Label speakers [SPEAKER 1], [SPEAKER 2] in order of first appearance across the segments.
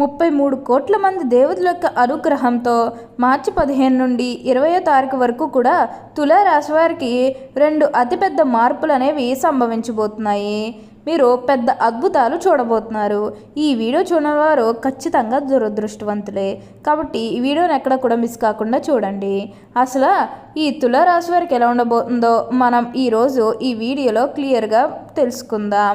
[SPEAKER 1] ముప్పై మూడు కోట్ల మంది దేవతల యొక్క అనుగ్రహంతో మార్చి పదిహేను నుండి ఇరవయో తారీఖు వరకు కూడా తులారాశి వారికి రెండు అతిపెద్ద మార్పులు అనేవి సంభవించబోతున్నాయి. మీరు పెద్ద అద్భుతాలు చూడబోతున్నారు. ఈ వీడియో చూడని వారు ఖచ్చితంగా దురదృష్టవంతులే. కాబట్టి ఈ వీడియోని ఎక్కడ కూడా మిస్ కాకుండా చూడండి. అసలు ఈ తులారాశి వారికి ఎలా ఉండబోతుందో మనం ఈరోజు ఈ వీడియోలో క్లియర్గా తెలుసుకుందాం.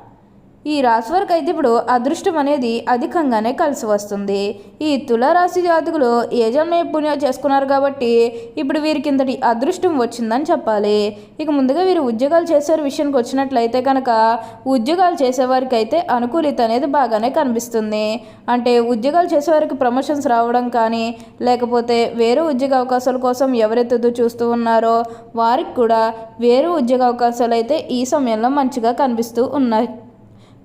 [SPEAKER 1] ఈ రాశి వారికి అయితే ఇప్పుడు అదృష్టం అనేది అధికంగానే కలిసి వస్తుంది. ఈ తులారాశి జాతకులు ఏ జన్మ పుణ్యం చేసుకున్నారు కాబట్టి ఇప్పుడు వీరికి ఇంతటి అదృష్టం వచ్చిందని చెప్పాలి. ఇక ముందుగా వీరు ఉద్యోగాలు చేసే విషయానికి వచ్చినట్లయితే కనుక ఉద్యోగాలు చేసేవారికి అయితే అనుకూలిత అనేది బాగానే కనిపిస్తుంది. అంటే ఉద్యోగాలు చేసేవారికి ప్రమోషన్స్ రావడం కానీ లేకపోతే వేరే ఉద్యోగ అవకాశాల కోసం ఎవరైతే చూస్తూ ఉన్నారో వారికి కూడా వేరే ఉద్యోగ అవకాశాలు అయితే ఈ సమయంలో మంచిగా కనిపిస్తూ ఉన్నాయి.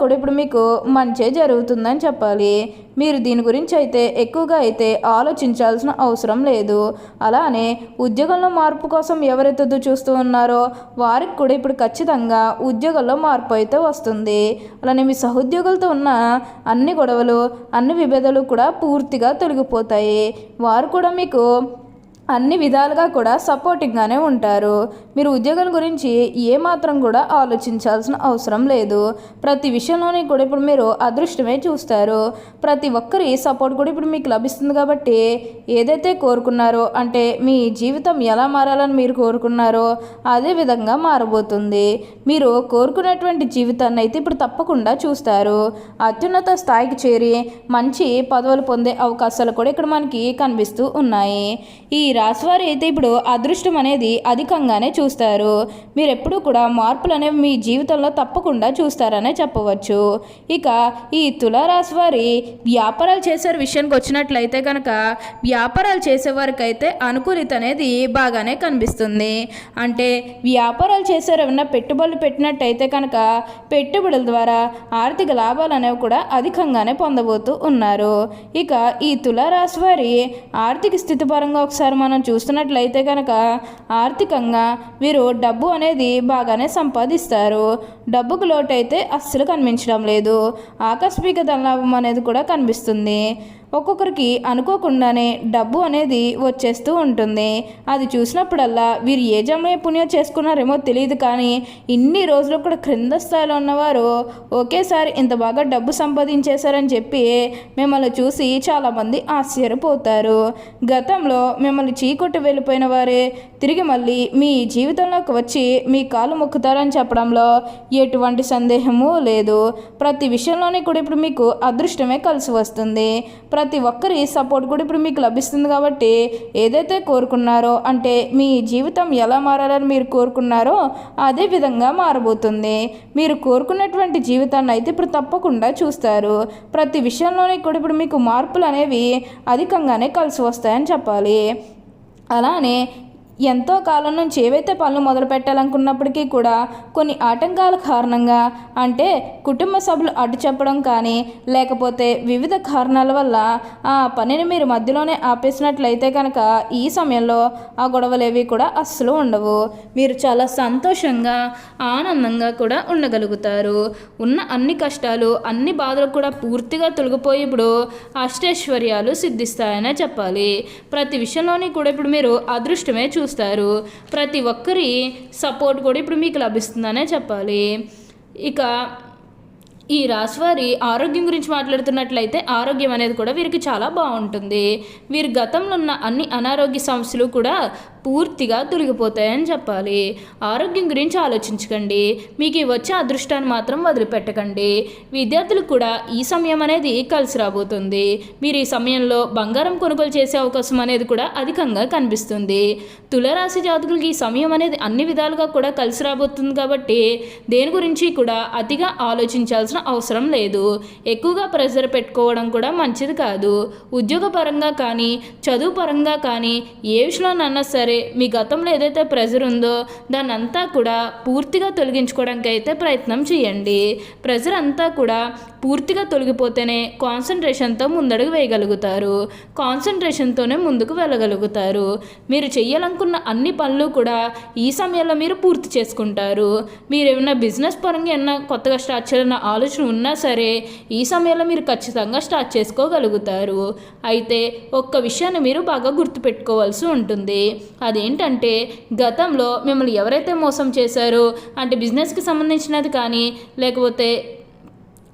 [SPEAKER 1] కూడా ఇప్పుడు మీకు మంచే జరుగుతుందని చెప్పాలి. మీరు దీని గురించి అయితే ఎక్కువగా అయితే ఆలోచించాల్సిన అవసరం లేదు. అలానే ఉద్యోగంలో మార్పు కోసం ఎవరైతే చూస్తూ ఉన్నారో వారికి కూడా ఇప్పుడు ఖచ్చితంగా ఉద్యోగంలో మార్పు అయితే వస్తుంది. అలానే మీ సహోద్యోగులతో ఉన్న అన్ని గొడవలు అన్ని విభేదాలు కూడా పూర్తిగా తొలగిపోతాయి. వారు కూడా మీకు అన్ని విధాలుగా కూడా సపోర్టింగ్గానే ఉంటారు. మీరు ఉద్యోగం గురించి ఏమాత్రం కూడా ఆలోచించాల్సిన అవసరం లేదు. ప్రతి విషయంలోని కూడా ఇప్పుడు మీరు అదృష్టమే చూస్తారు. ప్రతి ఒక్కరి సపోర్ట్ కూడా ఇప్పుడు మీకు లభిస్తుంది కాబట్టి ఏదైతే కోరుకున్నారో అంటే మీ జీవితం ఎలా మారాలని మీరు కోరుకున్నారో అదే విధంగా మారబోతుంది. మీరు కోరుకున్నటువంటి జీవితాన్ని అయితే ఇప్పుడు తప్పకుండా చూస్తారు. అత్యున్నత స్థాయికి చేరి మంచి పదవులు పొందే అవకాశాలు కూడా ఇక్కడ మనకి కనిపిస్తూ ఉన్నాయి. ఈ రాశివారు అయితే ఇప్పుడు అదృష్టం అనేది అధికంగానే చూస్తారు. మీరు ఎప్పుడూ కూడా మార్పులు అనేవి మీ జీవితంలో తప్పకుండా చూస్తారనే చెప్పవచ్చు. ఇక ఈ తులారాశి వారి వ్యాపారాలు చేసే విషయానికి వచ్చినట్లయితే కనుక వ్యాపారాలు చేసేవారికి అయితే అనుకూలిత అనేది బాగానే కనిపిస్తుంది. అంటే వ్యాపారాలు చేసేవారు ఏమన్నా పెట్టుబడులు పెట్టినట్టయితే కనుక పెట్టుబడుల ద్వారా ఆర్థిక లాభాలు అనేవి కూడా అధికంగానే పొందబోతూ ఉన్నారు. ఇక ఈ తులారాశి వారి ఆర్థిక స్థితి పరంగా ఒకసారి మనం మనం చూస్తున్నట్లయితే కనుక ఆర్థికంగా వీరు డబ్బు అనేది బాగానే సంపాదిస్తారు. డబ్బుకు లోటైతే అస్సలు కనిపించడం లేదు. ఆకస్మిక ధనలాభం అనేది కూడా కనిపిస్తుంది. ఒక్కొక్కరికి అనుకోకుండానే డబ్బు అనేది వచ్చేస్తూ ఉంటుంది. అది చూసినప్పుడల్లా వీరు ఏ జన్మ పుణ్యం చేసుకున్నారేమో తెలియదు కానీ ఇన్ని రోజులు కూడా క్రింద స్థాయిలో ఉన్నవారు ఒకేసారి ఇంత బాగా డబ్బు సంపాదించేశారని చెప్పి మిమ్మల్ని చూసి చాలామంది ఆశ్చర్యపోతారు. గతంలో మిమ్మల్ని చీకొట్టి వెళ్ళిపోయిన వారే తిరిగి మళ్ళీ మీ జీవితంలోకి వచ్చి మీ కాలు మొక్కుతారని చెప్పడంలో ఎటువంటి సందేహము లేదు. ప్రతి విషయంలోనే కూడా ఇప్పుడు మీకు అదృష్టమే కలిసి వస్తుంది. ప్ర ప్రతి ఒక్కరి సపోర్ట్ కూడా ఇప్పుడు మీకు లభిస్తుంది కాబట్టి ఏదైతే కోరుకున్నారో అంటే మీ జీవితం ఎలా మారాలని మీరు కోరుకున్నారో అదే విధంగా మారబోతుంది. మీరు కోరుకున్నటువంటి జీవితాన్ని అయితే ఇప్పుడు తప్పకుండా చూస్తారు. ప్రతి విషయంలోనే కూడా ఇప్పుడు మీకు మార్పులు అనేవి అధికంగానే కలిసి వస్తాయని చెప్పాలి. అలానే ఎంతో కాలం నుంచి ఏవైతే పనులు మొదలు పెట్టాలనుకున్నప్పటికీ కూడా కొన్ని ఆటంకాల కారణంగా అంటే కుటుంబ సభ్యులు అడ్డు చెప్పడం కానీ లేకపోతే వివిధ కారణాల వల్ల ఆ పనిని మీరు మధ్యలోనే ఆపేసినట్లయితే కనుక ఈ సమయంలో ఆ గొడవలు ఏవి కూడా అస్సలు ఉండవు. మీరు చాలా సంతోషంగా ఆనందంగా కూడా ఉండగలుగుతారు. ఉన్న అన్ని కష్టాలు అన్ని బాధలు కూడా పూర్తిగా తొలగిపోయి ఇప్పుడు అష్టైశ్వర్యాలు సిద్ధిస్తాయనే చెప్పాలి. ప్రతి విషయంలోని కూడా ఇప్పుడు మీరు అదృష్టమే చూస్తారు. ప్రతి ఒక్కరి సపోర్ట్ కూడా ఇప్పుడు మీకు లభిస్తుందనే చెప్పాలి. ఇక ఈ రాశివారి ఆరోగ్యం గురించి మాట్లాడుతున్నట్లయితే ఆరోగ్యం అనేది కూడా వీరికి చాలా బాగుంటుంది. వీరి గతంలో ఉన్న అన్ని అనారోగ్య సమస్యలు కూడా పూర్తిగా తొలగిపోతాయని చెప్పాలి. ఆరోగ్యం గురించి ఆలోచించకండి. మీకు వచ్చే అదృష్టాన్ని మాత్రం వదిలిపెట్టకండి. విద్యార్థులకు కూడా ఈ సమయం అనేది కలిసి రాబోతుంది. మీరు ఈ సమయంలో బంగారం కొనుగోలు చేసే అవకాశం అనేది కూడా అధికంగా కనిపిస్తుంది. తులరాశి జాతకులకి ఈ సమయం అనేది అన్ని విధాలుగా కూడా కలిసి రాబోతుంది కాబట్టి దేని గురించి కూడా అతిగా ఆలోచించాల్సి ఆలోచించాల్సిన అవసరం లేదు. ఎక్కువగా ప్రెజర్ పెట్టుకోవడం కూడా మంచిది కాదు. ఉద్యోగపరంగా కానీ చదువు పరంగా కానీ ఏ విషయంలోనన్నా సరే మీ గతంలో ఏదైతే ప్రెజర్ ఉందో దాన్ని అంతా కూడా పూర్తిగా తొలగించుకోవడానికి అయితే ప్రయత్నం చేయండి. ప్రెజర్ అంతా కూడా పూర్తిగా తొలగిపోతేనే కాన్సన్ట్రేషన్తో ముందడుగు వేయగలుగుతారు. కాన్సన్ట్రేషన్తోనే ముందుకు వెళ్ళగలుగుతారు. మీరు చేయాలనుకున్న అన్ని పనులు కూడా ఈ సమయంలో మీరు పూర్తి చేసుకుంటారు. మీరు ఏమైనా బిజినెస్ పరంగా ఏమైనా కొత్తగా స్టార్ట్ చేయాలన్న ఆలోచన ఉన్నా సరే ఈ సమయంలో మీరు ఖచ్చితంగా స్టార్ట్ చేసుకోగలుగుతారు. అయితే ఒక్క విషయాన్ని మీరు బాగా గుర్తుపెట్టుకోవాల్సి ఉంటుంది. అదేంటంటే గతంలో మిమ్మల్ని ఎవరైతే మోసం చేశారో అంటే బిజినెస్కి సంబంధించినది కానీ లేకపోతే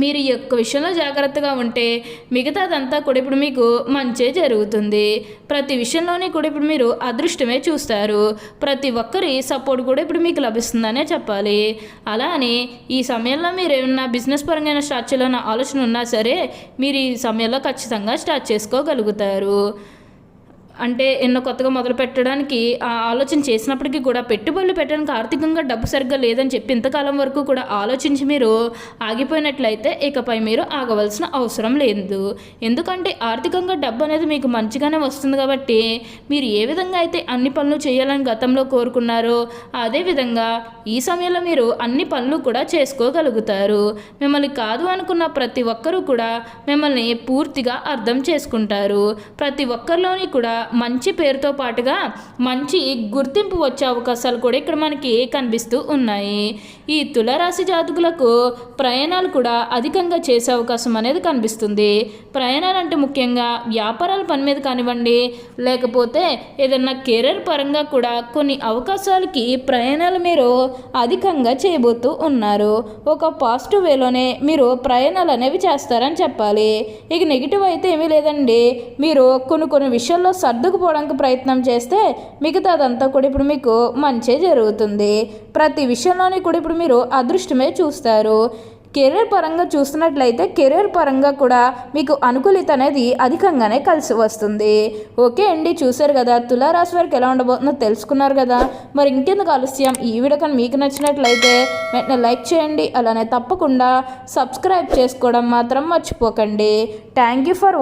[SPEAKER 1] మీరు ఈ యొక్క విషయంలో జాగ్రత్తగా ఉంటే మిగతాదంతా కూడా ఇప్పుడు మీకు మంచే జరుగుతుంది. ప్రతి విషయంలోనే కూడా ఇప్పుడు మీరు అదృష్టమే చూస్తారు. ప్రతి ఒక్కరి సపోర్ట్ కూడా ఇప్పుడు మీకు లభిస్తుందనే చెప్పాలి. అలా అని ఈ సమయంలో మీరు ఏమన్నా బిజినెస్ పరంగా స్టార్ట్ చేయాలన్న ఆలోచన ఉన్నా సరే మీరు ఈ సమయంలో ఖచ్చితంగా స్టార్ట్ చేసుకోగలుగుతారు. అంటే ఎన్నో కొత్తగా మొదలు పెట్టడానికి ఆ ఆలోచన చేసినప్పటికీ కూడా పెట్టుబడులు పెట్టడానికి ఆర్థికంగా డబ్బు సరిగ్గా లేదని చెప్పి ఇంతకాలం వరకు కూడా ఆలోచించి మీరు ఆగిపోయినట్లయితే ఇకపై మీరు ఆగవలసిన అవసరం లేదు. ఎందుకంటే ఆర్థికంగా డబ్బు అనేది మీకు మంచిగానే వస్తుంది కాబట్టి మీరు ఏ విధంగా అయితే అన్ని పనులు చేయాలని గతంలో కోరుకున్నారో అదే విధంగా ఈ సమయంలో మీరు అన్ని పనులు కూడా చేసుకోగలుగుతారు. మిమ్మల్ని కాదు అనుకున్న ప్రతి ఒక్కరూ కూడా మిమ్మల్ని పూర్తిగా అర్థం చేసుకుంటారు. ప్రతి ఒక్కరిలోని కూడా మంచి పేరుతో పాటుగా మంచి గుర్తింపు వచ్చే అవకాశాలు కూడా ఇక్కడ మనకి కనిపిస్తూ ఉన్నాయి. ఈ తులరాశి జాతకులకు ప్రయాణాలు కూడా అధికంగా చేసే అవకాశం అనేది కనిపిస్తుంది. ప్రయాణాలు అంటే ముఖ్యంగా వ్యాపారాల పని మీద కానివ్వండి లేకపోతే ఏదన్నా కెరీర్ పరంగా కూడా కొన్ని అవకాశాలకి ప్రయాణాలు మీరు అధికంగా చేయబోతూ ఉన్నారు. ఒక పాజిటివ్ వేలోనే మీరు ప్రయాణాలు అనేవి చేస్తారని చెప్పాలి. ఇక నెగిటివ్ అయితే ఏమీ లేదండి. మీరు కొన్ని కొన్ని విషయాల్లో సర్దుకుపోవడానికి ప్రయత్నం చేస్తే మిగతాదంతా కూడా ఇప్పుడు మీకు మంచే జరుగుతుంది. ప్రతి విషయంలోని కూడా ఇప్పుడు మీరు అదృష్టమే చూస్తారు. కెరీర్ పరంగా చూస్తున్నట్లయితే కెరీర్ పరంగా కూడా మీకు అనుకూలిత అనేది అధికంగానే కలిసి వస్తుంది. ఓకే అండి చూశారు కదా తులారాశి వారికి ఎలా ఉండబోతుందో తెలుసుకున్నారు కదా. మరి ఇంకెందుకు ఆలస్యం? ఈ వీడియో కానీ మీకు నచ్చినట్లయితే వెంటనే లైక్ చేయండి. అలానే తప్పకుండా సబ్స్క్రైబ్ చేసుకోవడం మాత్రం మర్చిపోకండి. Thank you for